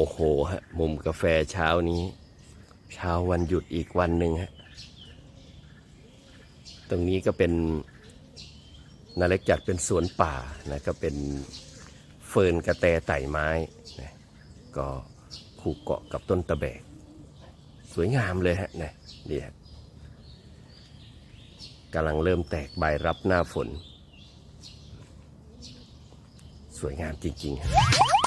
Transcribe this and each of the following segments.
โอ้โหฮะมุมกาแฟเช้านี้ เช้าวันหยุดอีกวันหนึ่งฮะตรงนี้ก็เป็นนาเล็กจัดเป็นสวนป่านะก็เป็นเฟิร์นกระแตไต่ไม้นะก็ผูกเกาะกับต้นตะแบก สวยงามเลยฮะนะนี่ฮะกำลังเริ่มแตกใบรับหน้าฝน สวยงามจริงๆฮะ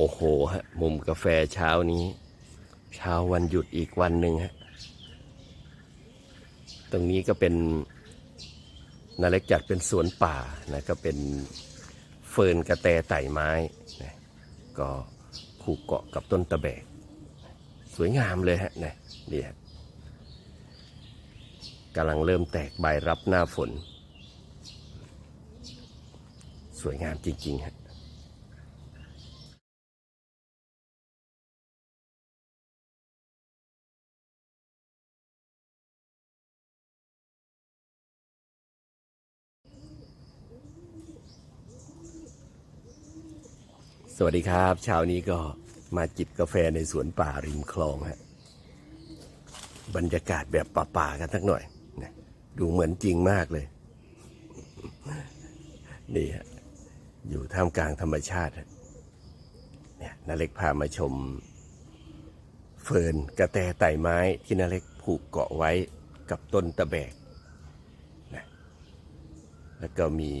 โอ้โหฮะมุมกาแฟเช้านี้ เช้าวันหยุดอีกวันหนึ่งฮะตรงนี้ก็เป็นนาเล็กจัดเป็นสวนป่านะก็เป็นเฟิร์นกระแตไต่ไม้นะก็ผูกเกาะกับต้นตะแบก สวยงามเลยฮะนะนี่ฮะกำลังเริ่มแตกใบรับหน้าฝน สวยงามจริง ๆ ฮะ สวัสดีครับเช้านี้ก็มาจิบกาแฟในสวนป่าริมคลองฮะบรรยากาศแบบป่าๆกันสักหน่อยนะดูเหมือนจริงมากเลย นี่ฮะอยู่ท่ามกลางธรรมชาติเนี่ยนาเล็กพามาชม เฟิร์นกระแตไต่ไม้ที่นาเล็กผูกเกาะไว้กับต้นตะแบกนะแล้วก็มี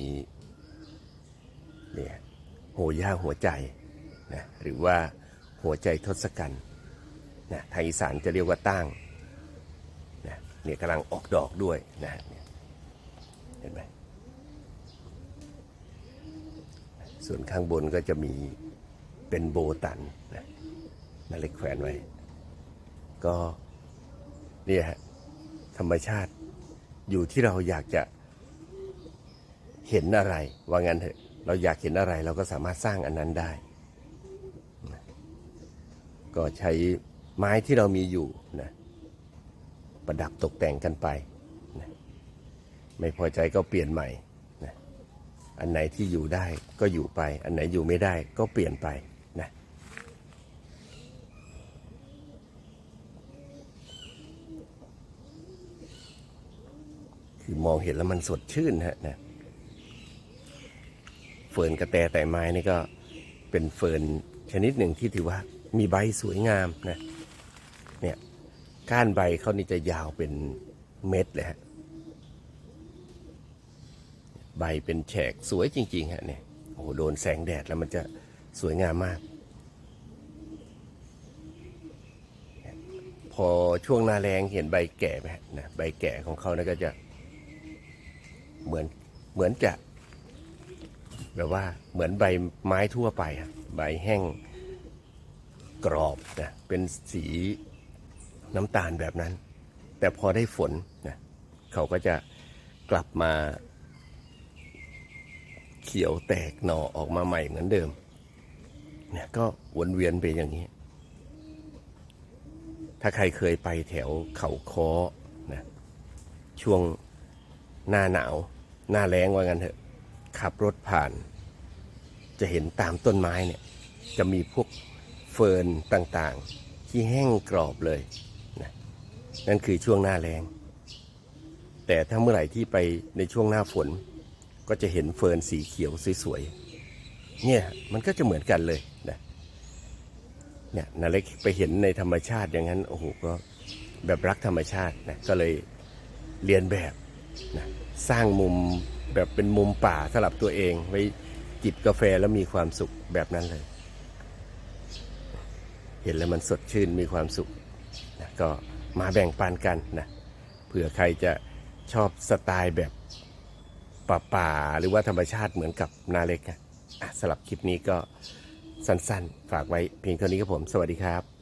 เนี่ย โหย่าหัวใจนะหรือว่าหัวใจทศกัณฐ์นะทางอีสานจะเรียกว่าตั้งนะเนี่ยกำลังออกดอกด้วยนะเห็นไหมส่วนข้างบนก็จะมีเป็นโบตันนะนาเล็กแขวนไว้ ก็เนี่ยฮะธรรมชาติอยู่ที่เราอยากจะเห็นอะไรว่างั้นเถอะ เราอยากเห็นอะไรเราก็สามารถสร้างอันนั้นได้ ก็ใช้ไม้ที่เรามีอยู่นะประดับตกแต่งกันไปนะไม่พอใจก็เปลี่ยนใหม่นะอันไหนที่อยู่ได้ก็อยู่ไป อันไหนอยู่ไม่ได้ก็เปลี่ยนไปนะคือมองเห็นแล้วมันสดชื่นฮะนะเฟิร์นกระแตแต่ไม้นี่ก็เป็นเฟิร์นชนิดหนึ่งที่ถือว่ามีใบสวยงามนะเนี่ยก้านใบเขานี่จะยาวเป็นเม็ดเลยฮะใบเป็นแฉกสวยจริงๆฮะเนี่ยโอ้โหโดนแสงแดดแล้วมันจะสวยงามมาก พอช่วงหน้าแรงเห็นใบแก่ไหมฮะนะใบแก่ของเขานะก็จะเหมือนเหมือนจะ แบบว่าเหมือนใบไม้ทั่วไปอะใบแห้งกรอบนะเป็นสีน้ำตาลแบบนั้น แต่พอได้ฝนนะเขาก็จะกลับมา เขียวแตกหน่อออกมาใหม่เหมือนเดิมเนี่ยก็วนเวียนไปอย่างนี้ ถ้าใครเคยไปแถวเขาค้อนะช่วงหน้าหนาว หน้าแล้งว่างั้นเถอะ ขับรถผ่าน จะเห็นตามต้นไม้เนี่ย จะมีพวกเฟิร์นต่างๆ ที่แห้งกรอบเลยนะนั่นคือช่วงหน้าแรงแต่ถ้าเมื่อไหร่ที่ไปในช่วงหน้าฝน ก็จะเห็นเฟิร์นสีเขียวสวยๆเนี่ยมันก็จะเหมือนกันเลยนะเนี่ยนาเล็กไปเห็นในธรรมชาติอย่างนั้นโอ้โหก็แบบรักธรรมชาตินะก็เลยเรียนแบบนะสร้างมุม แบบเป็นมุมป่าสำหรับตัวเอง ไว้จิบกาแฟแล้วมีความสุขแบบนั้นเลย เห็นแล้วมันสดชื่นมีความสุขนะก็มาแบ่งปันกันนะเผื่อใครจะชอบสไตล์แบบป่าๆหรือว่าธรรมชาติเหมือนกับนาเล็กนะอะสำหรับคลิปนี้ก็สั้นๆ ฝากไว้เพียงเท่านี้ครับผม สวัสดีครับ